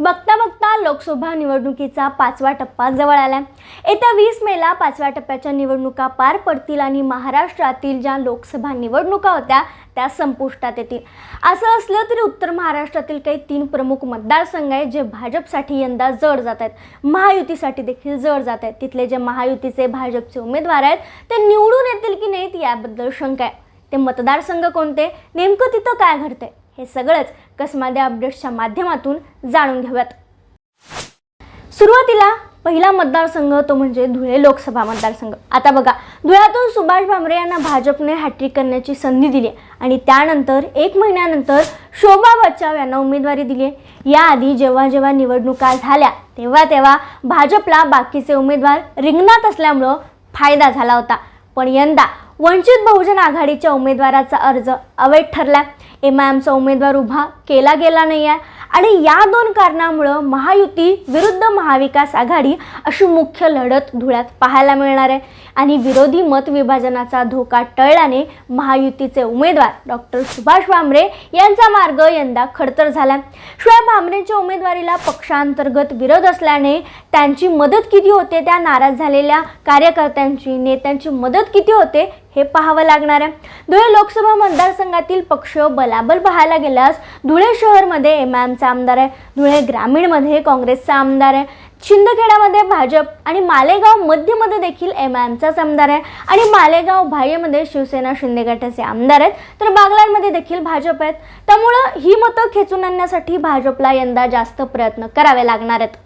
बघता बघता लोकसभा निवडणुकीचा पाचवा टप्पा जवळ आलाय. येत्या वीस मेला पाचव्या टप्प्याच्या निवडणुका पार पडतील आणि महाराष्ट्रातील ज्या लोकसभा निवडणुका होत्या त्या संपुष्टात येतील. असं असलं तरी उत्तर महाराष्ट्रातील काही तीन प्रमुख मतदारसंघ आहेत जे भाजपसाठी यंदा जड जात आहेत. महायुतीसाठी देखील जड जात आहेत. तिथले जे महायुतीचे भाजपचे उमेदवार आहेत ते निवडून येतील की नाहीत याबद्दल शंका आहे. ते मतदारसंघ कोणते? नेमकं तिथं काय घडतंय? हे सगळंच कसमाद्या अपडेट्सच्या माध्यमातून जाणून घेऊयात सुरुवातीला पहिला मतदारसंघ तो म्हणजे धुळे लोकसभा मतदारसंघ. आता बघा धुळ्यातून सुभाष भामरे यांना भाजपने हॅट्रिक करण्याची संधी दिली आणि त्यानंतर एक महिन्यानंतर शोभा बच्चाव यांना उमेदवारी दिली आहे. याआधी जेव्हा जेव्हा निवडणुका झाल्या तेव्हा तेव्हा भाजपला बाकीचे उमेदवार रिंगणात असल्यामुळं फायदा झाला होता. पण यंदा वंचित बहुजन आघाडीच्या उमेदवाराचा अर्ज अवैध ठरला एम आय एमचा उमेदवार उभा केला गेला नाही आहे आणि या दोन कारणामुळं महायुती विरुद्ध महाविकास आघाडी अशी मुख्य लढत धुळ्यात पाहायला मिळणार आहे. आणि विरोधी मतविभाजनाचा धोका टळल्याने महायुतीचे उमेदवार डॉक्टर सुभाष भामरे यांचा मार्ग यंदा खडतर झाला शिवाय भामरेंच्या उमेदवारीला पक्षांतर्गत विरोध असल्याने त्यांची मदत किती होते त्या नाराज झालेल्या कार्यकर्त्यांची नेत्यांची मदत किती होते हे पाहावं लागणार आहे. धुळे लोकसभा मतदारसंघातील पक्ष बलाबल पाहायला गेल्यास धुळे शहरमध्ये एम आय एमचा आमदार आहे. धुळे ग्रामीणमध्ये काँग्रेसचा आमदार आहे. शिंदखेड्यामध्ये भाजप आणि मालेगाव मध्यमध्ये देखील एम आय एमचाच आमदार आहे. आणि मालेगाव बाह्यमध्ये शिवसेना शिंदे गटाचे आमदार आहेत. तर बागलांमध्ये देखील भाजप आहेत. त्यामुळं ही मतं खेचून आणण्यासाठी भाजपला यंदा जास्त प्रयत्न करावे लागणार आहेत.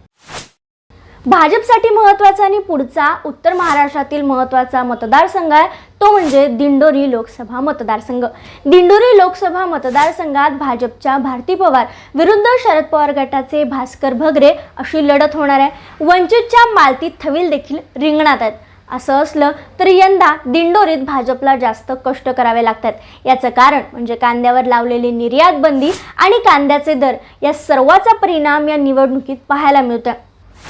भाजपसाठी महत्त्वाचा आणि पुढचा उत्तर महाराष्ट्रातील महत्त्वाचा मतदारसंघ आहे. तो म्हणजे दिंडोरी लोकसभा मतदारसंघ. दिंडोरी लोकसभा मतदारसंघात भाजपच्या भारती पवार विरुद्ध शरद पवार गटाचे भास्कर भगरे अशी लढत होणार आहे. वंचितच्या मालती थविल देखील रिंगणात आहेत. असं असलं तरी यंदा दिंडोरीत भाजपला जास्त कष्ट करावे लागतात. याचं कारण म्हणजे कांद्यावर लावलेली निर्यात बंदी आणि कांद्याचे दर या सर्वाचा परिणाम या निवडणुकीत पाहायला मिळतोय.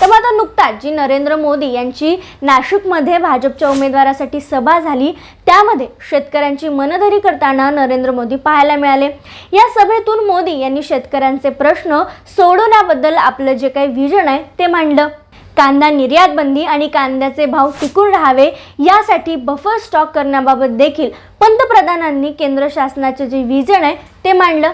तेव्हा आता नुकताच जी नरेंद्र मोदी यांची नाशिकमध्ये भाजपच्या उमेदवारासाठी सभा झाली त्यामध्ये शेतकऱ्यांची मनधरी करताना नरेंद्र मोदी पाहायला मिळाले. या सभेतून मोदी यांनी शेतकऱ्यांचे प्रश्न सोडवण्याबद्दल आपलं जे काही व्हिजन आहे ते मांडलं. कांदा निर्यात बंदी आणि कांद्याचे भाव टिकून राहावे यासाठी बफर स्टॉक करण्याबाबत देखील पंतप्रधानांनी केंद्र शासनाचे जे व्हिजन आहे ते मांडलं.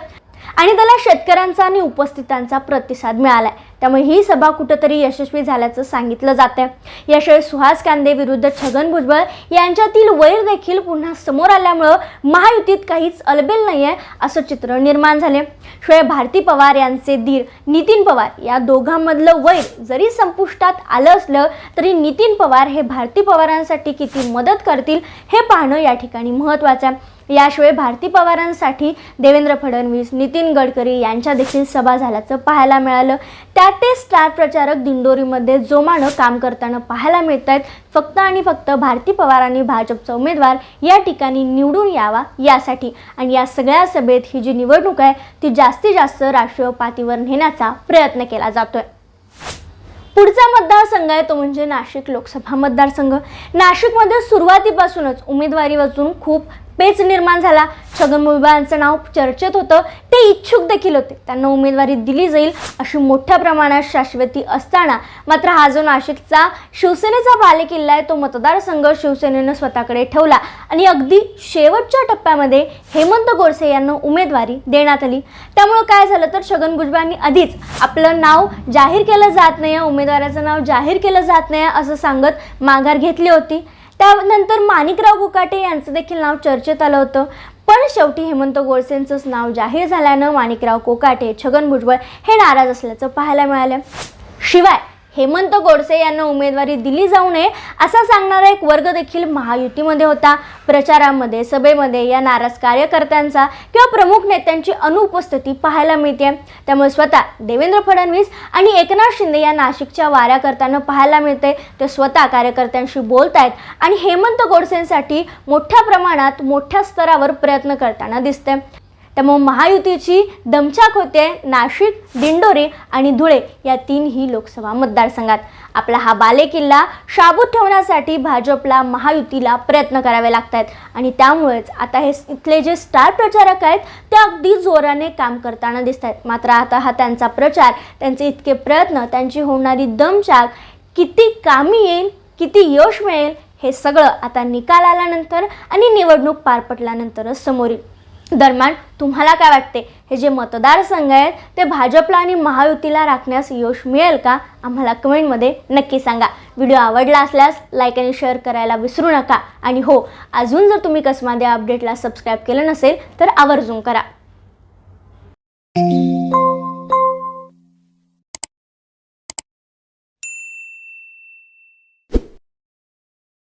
आणि त्याला शेतकऱ्यांचा आणि उपस्थितांचा प्रतिसाद मिळालाय. त्यामुळे ही सभा कुठंतरी यशस्वी झाल्याचं सांगितलं जात आहे याशिवाय सुहास कांदे विरुद्ध छगन भुजबळ यांच्यातील वैर देखील पुन्हा समोर आल्यामुळं महायुतीत काहीच अलबेल नाही आहे असं चित्र निर्माण झाले शिवाय भारती पवार यांचे धीर नितीन पवार या दोघांमधलं वैर जरी संपुष्टात आलं असलं तरी नितीन पवार हे भारती पवारांसाठी किती मदत करतील हे पाहणं या ठिकाणी महत्त्वाचं आहे. याशिवाय भारती पवारांसाठी देवेंद्र फडणवीस नितीन गडकरी यांच्या देखील सभा झाल्याचं पाहायला मिळालं. त्यात ते स्टार प्रचारक दिंडोरीमध्ये जोमानं काम करताना पाहायला मिळत आहेत फक्त आणि फक्त भारती पवारांनी भाजपचा उमेदवार या ठिकाणी निवडून यावा यासाठी. आणि या सगळ्या सभेत ही जी निवडणूक आहे ती जास्तीत जास्त राष्ट्रीय पातळीवर नेण्याचा प्रयत्न केला जातोय. पुढचा मतदारसंघ आहे तो म्हणजे नाशिक लोकसभा मतदारसंघ. नाशिकमध्ये सुरुवातीपासूनच उमेदवारी वाचून खूप पेच निर्माण झाला. छगन भुजबळ नाव चर्चेत होतं. ते इच्छुक देखील होते. त्यांना उमेदवारी दिली जाईल अशी मोठ्या प्रमाणात शाश्वती असताना. मात्र हा जो नाशिकचा शिवसेनेचा बालेकिल्ला आहे तो मतदारसंघ शिवसेनेनं स्वतःकडे ठेवला. आणि अगदी शेवटच्या टप्प्यामध्ये हेमंत गोडसे यांना उमेदवारी देण्यात आली. त्यामुळं काय झालं तर छगन भुजबळांनी आधीच आपलं नाव जाहीर केलं जात नाही उमेदवाराचं नाव जाहीर केलं जात नाही असं सांगत माघार घेतली होती. त्यानंतर माणिकराव गुकाटे यांचं देखील नाव चर्चेत आलं होतं. पण शेवटी हेमंत गोडसेंचंच नाव जाहीर झाल्यानं माणिकराव कोकाटे छगन भुजबळ हे नाराज असल्याचं पाहायला मिळालं. शिवाय हेमंत गोडसे यांना उमेदवारी दिली जाऊ नये असा सांगणारा एक वर्ग देखील महायुतीमध्ये होता. प्रचारामध्ये सभेमध्ये या नाराज कार्यकर्त्यांचा किंवा प्रमुख नेत्यांची अनुपस्थिती पाहायला मिळते. त्यामुळे स्वतः देवेंद्र फडणवीस आणि एकनाथ शिंदे या नाशिकच्या वाऱ्या करताना पाहायला मिळते. ते स्वतः कार्यकर्त्यांशी बोलत आहेत आणि हेमंत गोडसेंसाठी मोठ्या प्रमाणात मोठ्या स्तरावर प्रयत्न करताना दिसते. त्यामुळे महायुतीची दमछाक होते नाशिक दिंडोरी आणि धुळे या तीनही लोकसभा मतदारसंघात. आपला हा बालेकिल्ला शाबूत ठेवण्यासाठी भाजपला महायुतीला प्रयत्न करावे लागत आहेत आणि त्यामुळेच आता हे इथले जे स्टार प्रचारक आहेत ते अगदी जोराने काम करताना दिसत आहेत मात्र आता हा त्यांचा प्रचार त्यांचे इतके प्रयत्न त्यांची होणारी दमछाक किती कामी येईल किती यश मिळेल हे सगळं आता निकाल आल्यानंतर आणि निवडणूक पार पडल्यानंतरच समोर येईल दरम्यान तुम्हाला काय वाटते? हे जे मतदारसंघ आहेत ते भाजपला आणि महायुतीला राखण्यास यश मिळेल का? आम्हाला कमेंटमध्ये नक्की सांगा. व्हिडिओ आवडला असल्यास लाईक आणि शेअर करायला विसरू नका. आणि हो अजून जर तुम्ही कसमादे अपडेटला सबस्क्राईब केलं नसेल तर आवर्जून करा.